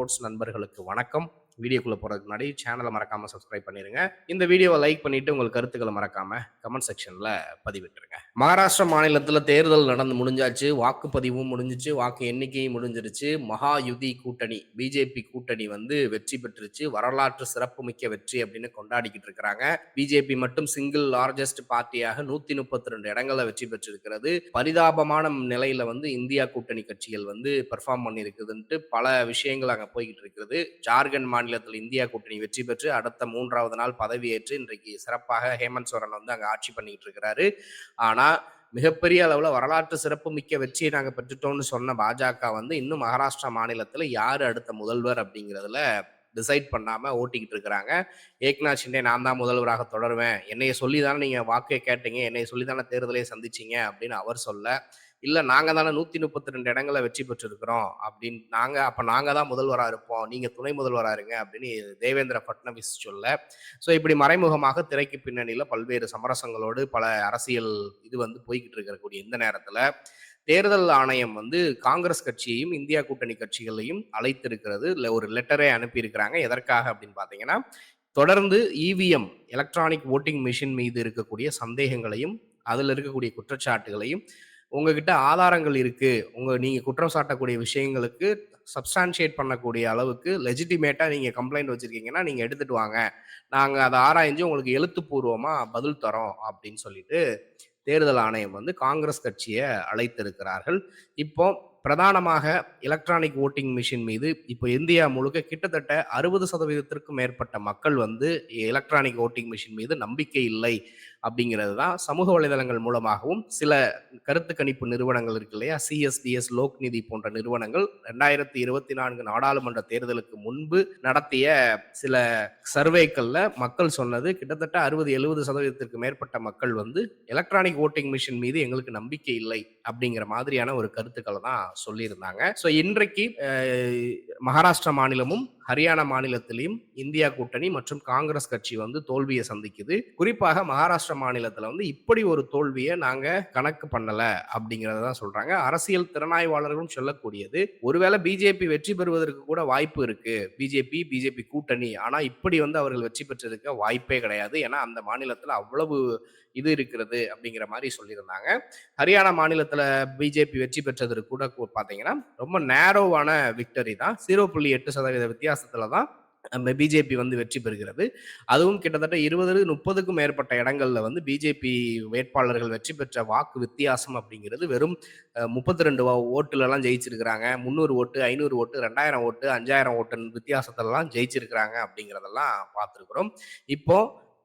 Sports நண்பர்களுக்கு வணக்கம். வீடியோக்குள்ளே போகிறதுக்கு முன்னாடி சேனலை மறக்காமல் சப்ஸ்கிரைப் பண்ணிருங்க. இந்த வீடியோவை லைக் பண்ணிட்டு உங்கள் கருத்துக்களை மறக்காமல் கமெண்ட் செக்ஷனில் பதிவிட்டுருங்க. மகாராஷ்டிரா மாநிலத்தில் தேர்தல் நடந்து முடிஞ்சாச்சு. வாக்குப்பதிவும் முடிஞ்சிச்சு. வாக்கு எண்ணிக்கையும் முடிஞ்சிருச்சு. மகா யுதி கூட்டணி பிஜேபி கூட்டணி வந்து வெற்றி பெற்றுச்சு வரலாற்று சிறப்புமிக்க வெற்றி அப்படின்னு கொண்டாடிக்கிட்டு இருக்கிறாங்க. பிஜேபி மட்டும் சிங்கிள் லார்ஜஸ்ட் பார்ட்டியாக நூத்தி முப்பத்தி ரெண்டு இடங்களில் வெற்றி பெற்றிருக்கிறது. பரிதாபமான நிலையில வந்து இந்தியா கூட்டணி கட்சிகள் வந்து பெர்ஃபார்ம் பண்ணியிருக்குதுன்ட்டு பல விஷயங்கள் அங்கே போய்கிட்டு இருக்குது. ஜார்க்கண்ட் மாநில மாநிலத்தில் இந்தியா கூட்டணி வெற்றி பெற்று அடுத்த மூன்றாவது நாள் பதவியேற்று இன்றைக்கு சிறப்பாக ஹேமந்த் சோரன் வந்து அங்கே ஆட்சி பண்ணிக்கிட்டு இருக்கிறாரு. ஆனால் மிகப்பெரிய அளவில் வரலாற்று சிறப்பு மிக்க வெற்றியை நாங்கள் பெற்றுட்டோம்னு சொன்ன பாஜக வந்து இன்னும் மகாராஷ்டிரா மாநிலத்தில் யார் அடுத்த முதல்வர் அப்படிங்கிறதுல டிசைட் பண்ணாமல் ஓட்டிக்கிட்டு இருக்கிறாங்க. ஏக்நாத் ஷிண்டே நான் தான் முதல்வராக தொடருவேன். என்னைய சொல்லி தானே நீங்கள் வாக்கை கேட்டீங்க. என்னை சொல்லி தானே தேர்தலையே சந்திச்சீங்க அப்படின்னு அவர் சொல்ல இல்லை நாங்கள் தானே நூற்றி முப்பத்தி ரெண்டு இடங்களை வெற்றி பெற்றிருக்கிறோம். அப்படின்னு நாங்கள் அப்போ நாங்கள் தான் முதல்வராக இருப்போம். நீங்கள் துணை முதல்வராக இருங்க அப்படின்னு தேவேந்திர ஃபட்னவிஸ் சொல்ல. ஸோ இப்படி மறைமுகமாக திரைக்கு பின்னணியில் பல்வேறு சமரசங்களோடு பல அரசியல் இது வந்து போய்கிட்டு இருக்கக்கூடிய இந்த நேரத்தில் தேர்தல் ஆணையம் வந்து காங்கிரஸ் கட்சியையும் இந்தியா கூட்டணி கட்சிகளையும் அழைத்திருக்கிறது. இல்லை ஒரு லெட்டரே அனுப்பியிருக்கிறாங்க. எதற்காக அப்படின்னு பார்த்தீங்கன்னா தொடர்ந்து இவிஎம் எலக்ட்ரானிக் ஓட்டிங் மிஷின் மீது இருக்கக்கூடிய சந்தேகங்களையும் அதில் இருக்கக்கூடிய குற்றச்சாட்டுகளையும் உங்ககிட்ட ஆதாரங்கள் இருக்கு. உங்க நீங்க குற்றம் சாட்டக்கூடிய விஷயங்களுக்கு சப்ஸ்டான்ஷியேட் பண்ணக்கூடிய அளவுக்கு லெஜிட்டிமேட்டா நீங்க கம்ப்ளைண்ட் வச்சிருக்கீங்கன்னா நீங்க எடுத்துட்டு வாங்க. நாங்க அதை ஆராய்ஞ்சு உங்களுக்கு எழுத்துப்பூர்வமா பதில் தரோம் அப்படின்னு சொல்லிட்டு தேர்தல் ஆணையம் வந்து காங்கிரஸ் கட்சியை அழைத்திருக்கிறார்கள். இப்போ பிரதானமாக எலக்ட்ரானிக் ஓட்டிங் மிஷின் மீது இப்போ இந்தியா முழுக்க கிட்டத்தட்ட அறுபது சதவீதத்திற்கும் மேற்பட்ட மக்கள் வந்து எலக்ட்ரானிக் ஓட்டிங் மிஷின் மீது நம்பிக்கை இல்லை. அப்படிங்கிறது தான் சமூக வலைதளங்கள் மூலமாகவும் சில கருத்து கணிப்பு நிறுவனங்கள் இருக்கு இல்லையா? சிஎஸ்டிஎஸ் லோக்நிதி போன்ற நிறுவனங்கள் ரெண்டாயிரத்தி இருபத்தி நான்கு நாடாளுமன்ற தேர்தலுக்கு முன்பு நடத்திய சில சர்வேக்கள்ல மக்கள் சொன்னது கிட்டத்தட்ட அறுபது எழுபது சதவீதத்திற்கு மேற்பட்ட மக்கள் வந்து எலக்ட்ரானிக் ஓட்டிங் மிஷின் மீது எங்களுக்கு நம்பிக்கை இல்லை அப்படிங்கிற மாதிரியான ஒரு கருத்துக்களை தான் சொல்லியிருந்தாங்க. ஸோ இன்றைக்கு மகாராஷ்டிரா மாநிலமும் ஹரியானா மாநிலத்திலையும் இந்தியா கூட்டணி மற்றும் காங்கிரஸ் கட்சி வந்து தோல்வியை சந்திக்குது. குறிப்பாக மகாராஷ்டிரா மாநிலத்தில் வந்து இப்படி ஒரு தோல்வியை நாங்கள் கணக்கு பண்ணல அப்படிங்கிறத தான் சொல்றாங்க. அரசியல் திறனாய்வாளர்களும் சொல்லக்கூடியது. ஒருவேளை பிஜேபி வெற்றி பெறுவதற்கு கூட வாய்ப்பு இருக்கு. பிஜேபி பிஜேபி கூட்டணி. ஆனால் இப்படி வந்து அவர்கள் வெற்றி பெற்றிருக்க வாய்ப்பே கிடையாது. ஏன்னா அந்த மாநிலத்தில் அவ்வளவு இது இருக்கிறது அப்படிங்கிற மாதிரி சொல்லியிருந்தாங்க. ஹரியானா மாநிலத்தில் பிஜேபி வெற்றி பெற்றதற்கு கூட பார்த்தீங்கன்னா ரொம்ப நேரோவான விக்டரி தான். ஜீரோ புள்ளி எட்டு சதவீத வித்தியாசத்தில் தான் பிஜேபி வந்து வெற்றி பெறுகிறது. அதுவும் கிட்டத்தட்ட இருபது முப்பதுக்கும் மேற்பட்ட இடங்கள்ல வந்து பிஜேபி வேட்பாளர்கள் வெற்றி பெற்ற வாக்கு வித்தியாசம் அப்படிங்கிறது வெறும் முப்பத்தி ரெண்டு ஓட்டுலலாம் ஜெயிச்சிருக்கிறாங்க. முந்நூறு ஓட்டு ஐநூறு ஓட்டு ரெண்டாயிரம் ஓட்டு அஞ்சாயிரம் ஓட்டு வித்தியாசத்திலலாம் ஜெயிச்சிருக்கிறாங்க அப்படிங்கிறதெல்லாம் பார்த்துருக்குறோம். இப்போ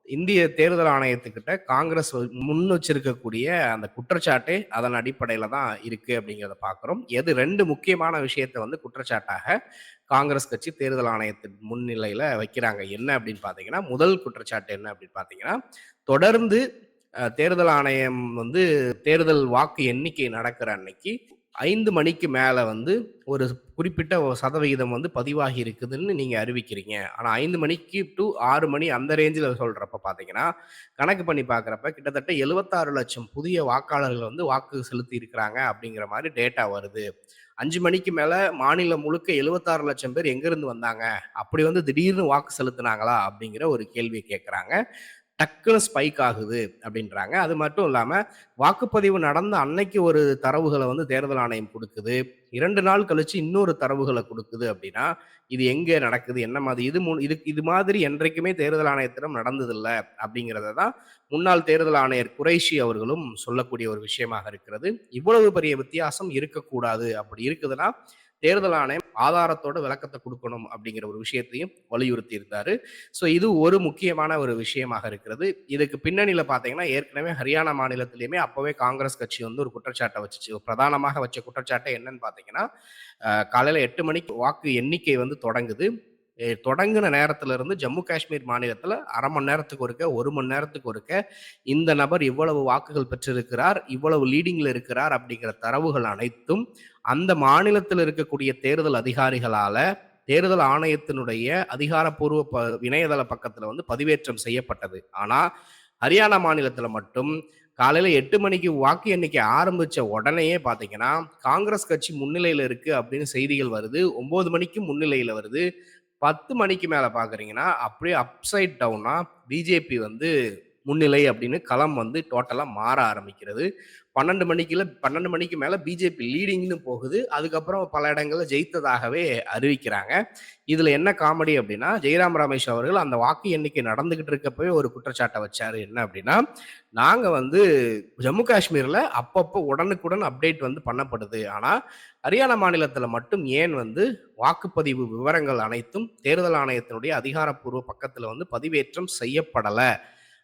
இந்திய தேர்தல் ஆணையத்துக்கிட்ட காங்கிரஸ் முன் வச்சிருக்கக்கூடிய அந்த குற்றச்சாட்டே அதன் அடிப்படையில தான் இருக்கு அப்படிங்கிறத பார்க்குறோம் எது ரெண்டு முக்கியமான விஷயத்தை வந்து குற்றச்சாட்டாக காங்கிரஸ் கட்சி தேர்தல் ஆணையத்தின் முன்னிலையில வைக்கிறாங்க என்ன அப்படின்னு பார்த்தீங்கன்னா முதல் குற்றச்சாட்டு என்ன அப்படின்னு பார்த்தீங்கன்னா தொடர்ந்து தேர்தல் ஆணையம் வந்து தேர்தல் வாக்கு எண்ணிக்கை நடக்கிற அன்னைக்கு ஐந்து மணிக்கு மேலே வந்து ஒரு குறிப்பிட்ட சதவிகிதம் வந்து பதிவாகி இருக்குதுன்னு நீங்கள் அறிவிக்கிறீங்க. ஆனால் ஐந்து மணிக்கு டு ஆறு மணி அந்த ரேஞ்சில் சொல்கிறப்ப பார்த்தீங்கன்னா கணக்கு பண்ணி பார்க்குறப்ப கிட்டத்தட்ட எழுபத்தாறு லட்சம் புதிய வாக்காளர்கள் வந்து வாக்கு செலுத்தி இருக்கிறாங்க அப்படிங்கிற மாதிரி டேட்டா வருது. அஞ்சு மணிக்கு மேலே மாநிலம் முழுக்க எழுபத்தாறு லட்சம் பேர் எங்கேருந்து வந்தாங்க? அப்படி வந்து திடீர்னு வாக்கு செலுத்தினாங்களா? அப்படிங்கிற ஒரு கேள்வியை கேட்குறாங்க டக்குன்னு ஸ்பைக் ஆகுது அப்படின்றாங்க. அது மட்டும் இல்லாமல் வாக்குப்பதிவு நடந்த அன்னைக்கு ஒரு தரவுகளை வந்து தேர்தல் ஆணையம் கொடுக்குது. இரண்டு நாள் கழிச்சு இன்னொரு தரவுகளை கொடுக்குது அப்படின்னா இது எங்கே நடக்குது? என்ன மாதிரி? இது இது இது மாதிரி என்றைக்குமே தேர்தல் ஆணையத்திடம் நடந்ததில்லை அப்படிங்கிறத தான் முன்னாள் தேர்தல் ஆணையர் குறைஷி அவர்களும் சொல்லக்கூடிய ஒரு விஷயமாக இருக்கிறது. இவ்வளவு பெரிய வித்தியாசம் இருக்கக்கூடாது. அப்படி இருக்குதுன்னா தேர்தல் ஆணையம் ஆதாரத்தோட விளக்கத்தை கொடுக்கணும் அப்படிங்கிற ஒரு விஷயத்தையும் வலியுறுத்தி இருந்தாரு ஸோ இது ஒரு முக்கியமான ஒரு விஷயமாக இருக்கிறது. இதுக்கு பின்னணியில் பார்த்தீங்கன்னா ஏற்கனவே ஹரியானா மாநிலத்திலையுமே அப்போவே காங்கிரஸ் கட்சி வந்து ஒரு குற்றச்சாட்டை வச்சுச்சு. பிரதானமாக வச்ச குற்றச்சாட்டை என்னன்னு பார்த்தீங்கன்னா காலையில் எட்டு மணிக்கு வாக்கு எண்ணிக்கை வந்து தொடங்குது. தொடங்கின நேரத்துல இருந்து ஜம்மு காஷ்மீர் மாநிலத்துல அரை மணி நேரத்துக்கு ஒருக்க ஒரு மணி நேரத்துக்கு ஒருக்க இந்த நபர் இவ்வளவு வாக்குகள் பெற்றிருக்கிறார் இவ்வளவு லீடிங்ல இருக்கிறார் அப்படிங்கிற தரவுகள் அனைத்தும் அந்த மாநிலத்தில் இருக்கக்கூடிய தேர்தல் அதிகாரிகளால தேர்தல் ஆணையத்தினுடைய அதிகாரப்பூர்வ ப இணையதள பக்கத்துல வந்து பதிவேற்றம் செய்யப்பட்டது ஆனா ஹரியானா மாநிலத்துல மட்டும் காலையில எட்டு மணிக்கு வாக்கு எண்ணிக்கை ஆரம்பிச்ச உடனேயே பார்த்தீங்கன்னா, காங்கிரஸ் கட்சி முன்னிலையில இருக்கு அப்படின்னு செய்திகள் வருது. ஒன்பது மணிக்கு முன்னிலையில வருது. 10 மணிக்கு மேலே பார்க்குறீங்கன்னா, அப்படியே அப்சைட் டவுனாக பிஜேபி வந்து முன்னிலை அப்படின்னு களம் வந்து டோட்டலாக மாற ஆரம்பிக்கிறது. 12 மணிக்குல 12 மணிக்கு மேலே பிஜேபி லீடிங்னு போகுது. அதுக்கப்புறம் பல இடங்களில் ஜெயித்ததாகவே அறிவிக்கிறாங்க. இதில் என்ன காமெடி அப்படின்னா, ஜெயராம் ரமேஷ் அவர்கள் அந்த வாக்கு எண்ணிக்கை நடந்துகிட்டு இருக்கப்பவே ஒரு குற்றச்சாட்டை வச்சாரு. என்ன அப்படின்னா, நாங்கள் வந்து ஜம்மு காஷ்மீரில் அப்பப்போ உடனுக்குடன் அப்டேட் வந்து பண்ணப்படுது. ஆனால் ஹரியானா மாநிலத்தில் மட்டும் ஏன் வந்து வாக்குப்பதிவு விவரங்கள் அனைத்தும் தேர்தல் ஆணையத்தினுடைய அதிகாரப்பூர்வ பக்கத்தில் வந்து பதிவேற்றம் செய்யப்படலை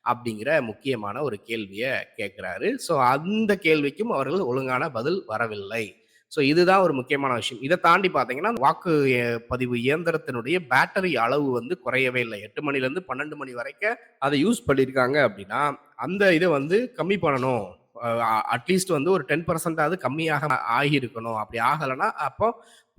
அப்படிங்கிற முக்கியமான ஒரு கேள்வியை கேட்குறாரு ஸோ அந்த கேள்விக்கும் அவர்கள் ஒழுங்கான பதில் வரவில்லை. ஸோ இதுதான் ஒரு முக்கியமான விஷயம். இதை தாண்டி பார்த்தீங்கன்னா, வாக்கு பதிவு இயந்திரத்தினுடைய பேட்டரி அளவு வந்து குறையவே இல்லை எட்டு மணிலேருந்து 12 மணி வரைக்கும் அதை யூஸ் பண்ணியிருக்காங்க அப்படின்னா, அந்த இதை வந்து கம்மி பண்ணணும். அட்லீஸ்ட் வந்து ஒரு 10% கம்மியாக ஆகியிருக்கணும். அப்படி ஆகலைன்னா அப்போ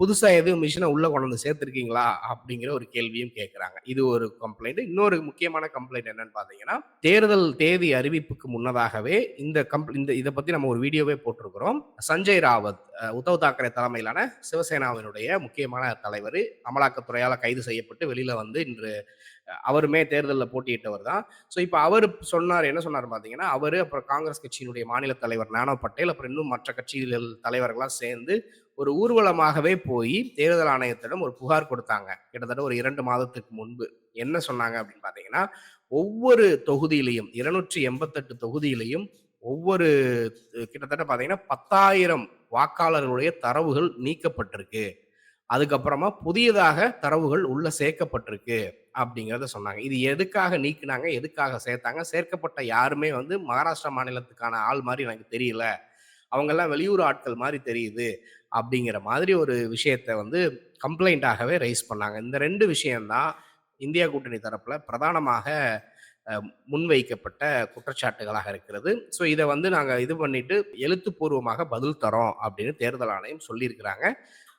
புதுசாக எதுவும் மிஷினை உள்ளே கொண்டு வந்து சேர்த்துருக்கீங்களா? அப்படிங்கிற ஒரு கேள்வியும் கேட்குறாங்க இது ஒரு கம்ப்ளைண்ட். இன்னொரு முக்கியமான கம்ப்ளைண்ட் என்னன்னு பார்த்தீங்கன்னா, தேர்தல் தேதி அறிவிப்புக்கு முன்னதாகவே இந்த கம்ப் இந்த இதை பற்றி நம்ம ஒரு வீடியோவே போட்டிருக்கிறோம். சஞ்சய் ராவத், உத்தவ் தாக்கரே தலைமையிலான சிவசேனாவினுடைய முக்கியமான தலைவர் அமலாக்கத்துறையால் கைது செய்யப்பட்டு வெளியில் வந்து இன்று அவருமே தேர்தலில் போட்டியிட்டவர் தான். ஸோ இப்போ அவர் சொன்னார் என்ன சொன்னார் பார்த்தீங்கன்னா, அவர் அப்புறம் காங்கிரஸ் கட்சியினுடைய மாநில தலைவர் நானோ பட்டேல், அப்புறம் இன்னும் மற்ற கட்சிகள் தலைவர்கள்லாம் சேர்ந்து ஒரு ஊர்வலமாகவே போய் தேர்தல் ஆணையத்திடம் ஒரு புகார் கொடுத்தாங்க. கிட்டத்தட்ட ஒரு இரண்டு மாதத்துக்கு முன்பு. என்ன சொன்னாங்க அப்படின்னு பார்த்தீங்கன்னா, ஒவ்வொரு தொகுதியிலையும் இருநூற்றி எண்பத்தெட்டு தொகுதியிலையும் ஒவ்வொரு கிட்டத்தட்ட பார்த்தீங்கன்னா, 10,000 வாக்காளர்களுடைய தரவுகள் நீக்கப்பட்டிருக்கு. அதுக்கப்புறமா புதியதாக தரவுகள் உள்ள சேர்க்கப்பட்டிருக்கு அப்படிங்கிறத சொன்னாங்க. இது எதுக்காக நீக்கினாங்க எதுக்காக சேர்த்தாங்க? சேர்க்கப்பட்ட யாருமே வந்து மகாராஷ்டிரா மாநிலத்துக்கான ஆள் மாதிரி எனக்கு தெரியல. அவங்கெல்லாம் வெளியூர் ஆட்கள் மாதிரி தெரியுது. அப்படிங்கிற மாதிரி ஒரு விஷயத்த வந்து கம்ப்ளைண்ட்டாகவே ரைஸ் பண்ணாங்க. இந்த ரெண்டு விஷயம்தான் இந்தியா கூட்டணி தரப்பில் பிரதானமாக முன்வைக்கப்பட்ட குற்றச்சாட்டுகளாக இருக்கிறது. ஸோ இதை வந்து நாங்கள் இது பண்ணிட்டு எழுத்துப்பூர்வமாக பதில் தரோம் அப்படின்னு தேர்தல் ஆணையம் சொல்லியிருக்கிறாங்க.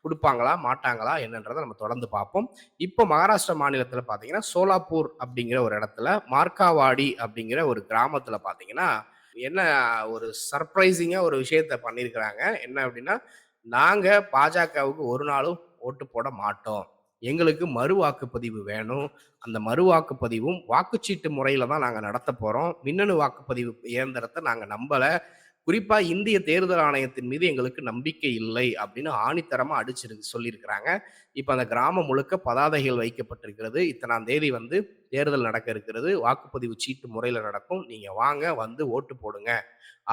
கொடுப்பாங்களா மாட்டாங்களா? என்னன்றதை நம்ம தொடர்ந்து பார்ப்போம். இப்போ மகாராஷ்டிரா மாநிலத்தில் பார்த்தீங்கன்னா, சோலாப்பூர் அப்படிங்கிற ஒரு இடத்துல மார்க்காவாடி அப்படிங்கிற ஒரு கிராமத்தில் பார்த்தீங்கன்னா, என்ன ஒரு சர்ப்ரைசிங்காக ஒரு விஷயத்த பண்ணியிருக்கிறாங்க. என்ன அப்படின்னா, நாங்கள் பாஜகவுக்கு ஒரு நாளும் ஓட்டு போட மாட்டோம். எங்களுக்கு மறு வாக்குப்பதிவு வேணும். அந்த மறு வாக்குப்பதிவும் வாக்குச்சீட்டு முறையில் தான் நாங்கள் நடத்த போகிறோம் மின்னணு வாக்குப்பதிவு இயந்திரத்தை நாங்கள் நம்பலை குறிப்பாக இந்திய தேர்தல் ஆணையத்தின் மீது எங்களுக்கு நம்பிக்கை இல்லை அப்படின்னு ஆணித்தரமாக அடிச்சிரு சொல்லியிருக்கிறாங்க. இப்போ அந்த கிராமம் முழுக்க பதாதைகள் வைக்கப்பட்டிருக்கிறது. இத்தனாம் தேதி வந்து தேர்தல் நடக்க இருக்கிறது. வாக்குப்பதிவு சீட்டு முறையில் நடக்கும். நீங்கள் வாங்க வந்து ஓட்டு போடுங்க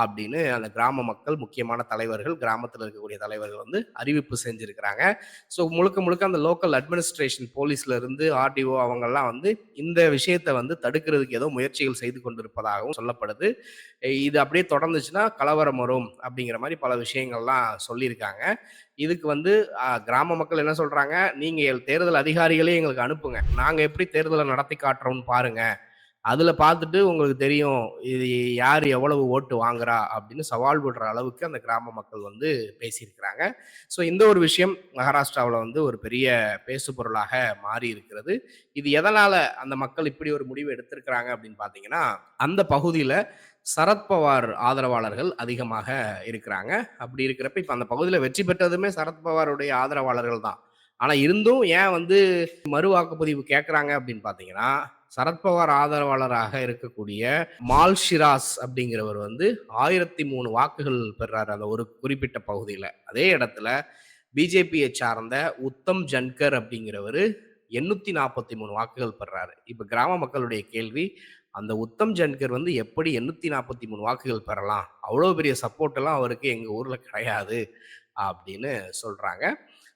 அப்படின்னு அந்த கிராம மக்கள், முக்கியமான தலைவர்கள், கிராமத்தில் இருக்கக்கூடிய தலைவர்கள் வந்து அறிவிப்பு செஞ்சுருக்கிறாங்க ஸோ முழுக்க முழுக்க அந்த லோக்கல் அட்மினிஸ்ட்ரேஷன் போலீஸ்ல இருந்து ஆர்டிஓ அவங்கெல்லாம் வந்து இந்த விஷயத்தை வந்து தடுக்கிறதுக்கு ஏதோ முயற்சிகள் செய்து கொண்டிருப்பதாகவும் சொல்லப்படுது. இது அப்படியே தொடர்ந்துச்சுன்னா கலவரம் வரும் அப்படிங்கிற மாதிரி பல விஷயங்கள்லாம் சொல்லியிருக்காங்க. இதுக்கு வந்து கிராம மக்கள் என்ன சொல்றாங்க, நீங்கள் தேர்தல் அதிகாரிகளே எங்களுக்கு அனுப்புங்க. நாங்கள் எப்படி தேர்தலை நடத்தி காட்டுறோம்னு பாருங்க. அதில் பார்த்துட்டு உங்களுக்கு தெரியும். இது யார் எவ்வளவு ஓட்டு வாங்குறா?" அப்படின்னு சவால் விடுற அளவுக்கு அந்த கிராம மக்கள் வந்து பேசியிருக்கிறாங்க. ஸோ இந்த ஒரு விஷயம் மகாராஷ்டிராவில் வந்து ஒரு பெரிய பேசுபொருளாக மாறி இருக்கிறது. இது எதனால் அந்த மக்கள் இப்படி ஒரு முடிவு எடுத்திருக்கிறாங்க அப்படின்னு பார்த்தீங்கன்னா, அந்த பகுதியில் சரத்பவார் ஆதரவாளர்கள் அதிகமாக இருக்கிறாங்க. அப்படி இருக்கிறப்ப இப்போ அந்த பகுதியில் வெற்றி பெற்றதுமே சரத்பவாருடைய ஆதரவாளர்கள் தான். ஆனா இருந்தும் ஏன் வந்து மறு வாக்குப்பதிவு கேட்கறாங்க அப்படின்னு பார்த்தீங்கன்னா, சரத்பவார் ஆதரவாளராக இருக்கக்கூடிய மால் ஷிராஸ் அப்படிங்கிறவர் வந்து 1003 வாக்குகள் பெறாரு அந்த ஒரு குறிப்பிட்ட பகுதியில் அதே இடத்துல பிஜேபியை சார்ந்த உத்தம் ஜன்கர் அப்படிங்கிறவரு 843 வாக்குகள் பெறுறாரு. இப்போ கிராம மக்களுடைய கேள்வி, அந்த உத்தம் ஜன்கர் வந்து எப்படி 843 வாக்குகள் பெறலாம்? அவ்வளோ பெரிய சப்போர்ட்டெல்லாம் அவருக்கு எங்கள் ஊரில் கிடையாது அப்படின்னு சொல்கிறாங்க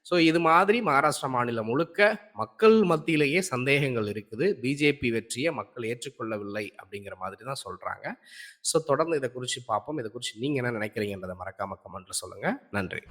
ஸோ இது மாதிரி மகாராஷ்டிரா மாநிலம் முழுக்க மக்கள் மத்தியிலேயே சந்தேகங்கள் இருக்குது. பிஜேபி வெற்றியை மக்கள் ஏற்றுக்கொள்ளவில்லை அப்படிங்கிற மாதிரி தான் சொல்கிறாங்க ஸோ தொடர்ந்து இதை குறித்து பார்ப்போம். இதை குறித்து நீங்கள் என்ன நினைக்கிறீங்கன்றதை மறக்காம கமெண்ட்டில் சொல்லுங்கள் நன்றி.